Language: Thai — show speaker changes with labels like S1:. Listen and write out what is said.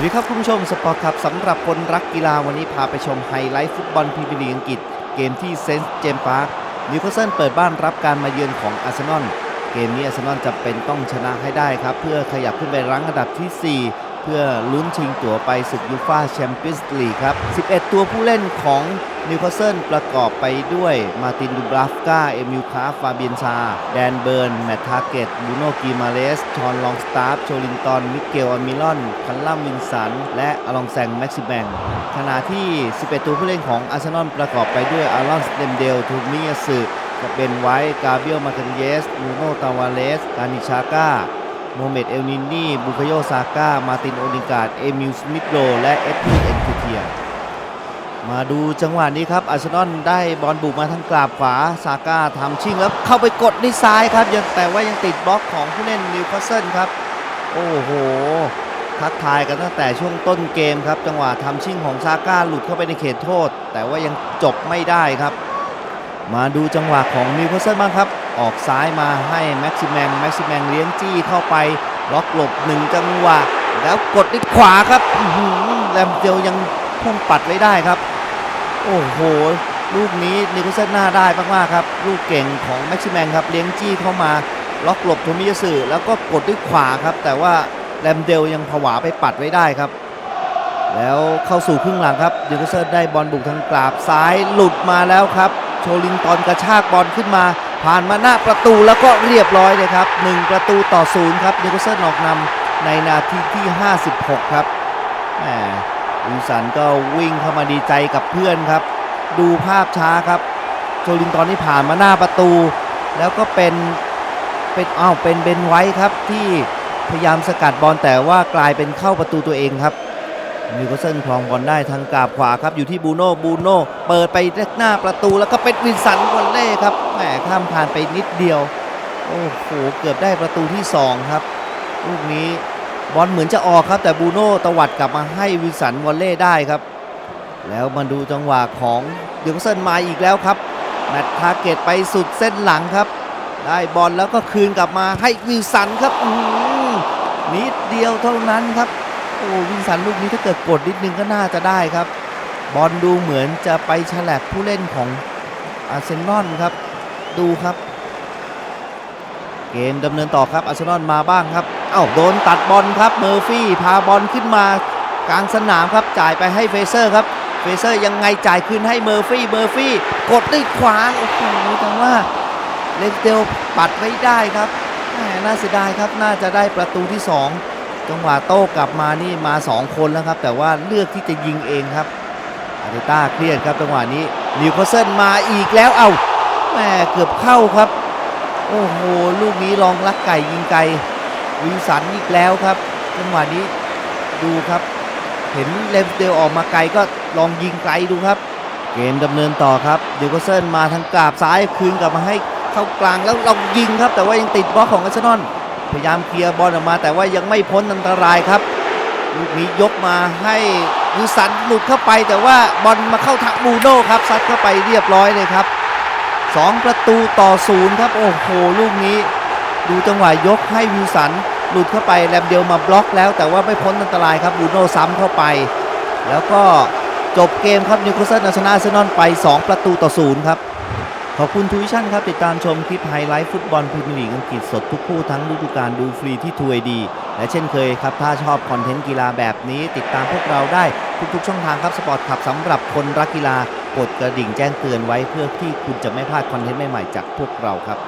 S1: วัสดีครับคุณผู้ชมสปอร์ตครับสำหรับคนรักกีฬาวันนี้พาไปชมไฮไลท์ฟุตบอลพรีเมียร์ลีกอังกฤษ เกมที่เซนต์เจมส์พาร์คนิวคาสเซิลเปิดบ้านรับการมาเยือนของอาร์เซนอลเกมนี้อาร์เซนอลจะเป็นต้องชนะให้ได้ครับ เพื่อขยับขึ้นไปรั้งอันดับทีสี่4 พื่อลุ้นชิงตั๋วไปศึกยูฟ่าแชมเปี้ยนส์ลีกครับ 11 ตัวผู้เล่นของนิวคาสเซิลประกอบไปด้วย มาตินดูบราฟกา เอมิลคาฟาเบียนชา แดนเบิร์น แมตทาเกตบูโนกีมาเลส ชอนลองสตาร์ฟโชลินตันมิเกลอามิลอน คันลัมวินสัน และอลองแซงแม็กซิแบงขณะที่ 11 ตัวผู้เล่นของอาร์เซนอลประกอบไปด้วย อารอนสเดมเดล ทูมิยาสึกับเบนไวท์กาเบียลมาเกนเยสมูโนตาวาเลส กานิชาก้า โมเมดเอลนินนี่บุคโยซาก้า มาตินโอดิกาดเอมิลสมิธโรและเอ็ดดี้เอ็นคูเทีย มาดูจังหวะนี้ครับอาร์เซนอลได้บอลบุกมาทางกราบขวาซาก้าทำชิงแล้วเข้าไปกดด้วยซ้ายครับยังแต่ว่ายังติดบล็อกของผู้เล่นนิวคาสเซิลครับ โอ้โหทักทายกันตั้งแต่ช่วงต้นเกมครับจังหวะทำชิ่งของซาก้าหลุดเข้าไปในเขตโทษ แต่ว่ายังจบไม่ได้ครับ มาดูจังหวะของนิวคาสเซิลบ้างครับ ออกซ้ายมาให้แม็กซิแมงแม็กซิแมงเลี้ยงจี้เข้าไปล็อกหลบหนึ่งจังหวะ แล้วกดด้วยขวาครับแรมเดลยังพุ่งปัดไว้ได้ครับ โอ้โห ลูกนี้นิวคาสเซิลหน้าได้มากๆครับ ลูกเก่งของแม็กซิแมงครับเลี้ยงจี้เข้ามาล็อกหลบโทมิยาสึแล้วก็กดด้วยขวาครับ แต่ว่าแรมเดลยังผวาไปปัดไว้ได้ครับ แล้วเข้าสู่ครึ่งหลังครับนิวคาสเซิลได้บอลบุกทางกราบซ้ายหลุดมาแล้วครับ โชลินตอนกระชากบอลขึ้นมา ผ่านมาหน้าประตูแล้วก็เรียบร้อยเลยครับ 1 ประตูต่อศูนย์ครับนิวคาสเซิลออกนำในนาทีที่ 56 ครับแหมวิลสันก็วิ่งเข้ามาดีใจกับเพื่อนครับ ดูภาพช้าครับโจลินตอนนี้ผ่านมาหน้าประตู แล้วก็เป็นเป็นอ้าวเป็นเบนไว้ครับที่พยายามสกัดบอลแต่ว่ากลายเป็นเข้าประตูตัวเองครับ นิวคาสเซิลครองบอลได้ทางกาบขวาครับ อยู่ที่บูโน่บูโน่เปิดไปหน้าประตูแล้วก็เป็นวินสันวอลเล่ครับแหมข้ามคานไปนิดเดียว โอ้โหเกือบได้ประตูที่ 2 ครับ ลูกนี้บอลเหมือนจะออกครับแต่บูโน่ตวัดกลับมาให้วินสันวอลเล่ได้ครับ แล้วมาดูจังหวะของเดยวคาสเซิลมาอีกแล้วครับแมตช์ทาร์เก็ตไปสุดเส้นหลังครับ ได้บอลแล้วก็คืนกลับมาให้วิลสันครับนิดเดียวเท่านั้นครับ โอ้วิลสันลูกนี้ถ้าเกิดกดนิดนึงก็น่าจะได้ครับ บอลดูเหมือนจะไปฉลับผู้เล่นของอาร์เซนอลครับ ดูครับ เกมดำเนินต่อครับอาร์เซนอลมาบ้างครับเอ้าโดนตัดบอลครับเมอร์ฟี่พาบอลขึ้นมากลางสนามครับจ่ายไปให้เฟเซอร์ครับเฟเซอร์ยังไงจ่ายคืนให้เมอร์ฟี่เมอร์ฟี่กดด้วยขวาโอ้โหแต่ว่าเลนเดลปัดไม่ได้ครับน่าเสียดายครับน่าจะได้ประตูที่ 2 จังหวะโต้กลับมานี่มา 2 คนแล้วครับ แต่ว่าเลือกที่จะยิงเองครับอาร์เตต้าเครียดครับจังหวะนี้นิวคาสเซิลมาอีกแล้วเอ้าแหมเกือบเข้าครับ โอ้โหลูกนี้ลองลักไก่ยิงไกลวิลสันอีกแล้วครับจังหวะนี้ดูครับ เห็นเลมเดลออกมาไกลก็ลองยิงไกลดูครับ เกมดำเนินต่อครับดิวคาสเซิลมาทางกราบซ้ายคืนกลับมาให้เข้ากลางแล้วลองยิงครับ แต่ว่ายังติดบล็อกของอาร์เซนอล พยายามเคลียร์บอลออกมา แต่ว่ายังไม่พ้นอันตรายครับลูกนี้ยกมาให้วิสันหลุดเข้าไป แต่ว่าบอลมาเข้าทางบูโน่ครับซัดเข้าไปเรียบร้อยเลยครับสองประตูต่อศูนย์ครับโอ้โหลูกนี้ ดูจังหวะยกให้วิลสันหลุดเข้าไปแรมเดียวมาบล็อกแล้ว แต่ว่าไม่พ้นอันตรายครับบูโน่ซ้ำเข้าไป แล้วก็จบเกมครับนิวคาสเซิลชนะอาร์เซนอลไป 2 ประตูต่อศูนย์ครับ ขอบคุณทูวิชั่นครับ ติดตามชมคลิปไฮไลท์ฟุตบอลพรีเมียร์ลีกอังกฤษสดทุกคู่ทั้งฤดูกาลดูฟรีที่ทูไอดีและเช่นเคยครับ ถ้าชอบคอนเทนต์กีฬาแบบนี้ ติดตามพวกเราได้ทุกๆช่องทางครับสปอร์ตขับสำหรับคนรักกีฬากดกระดิ่งแจ้งเตือนไว้เพื่อที่คุณจะไม่พลาดคอนเทนต์ใหม่ๆจากพวกเราครับ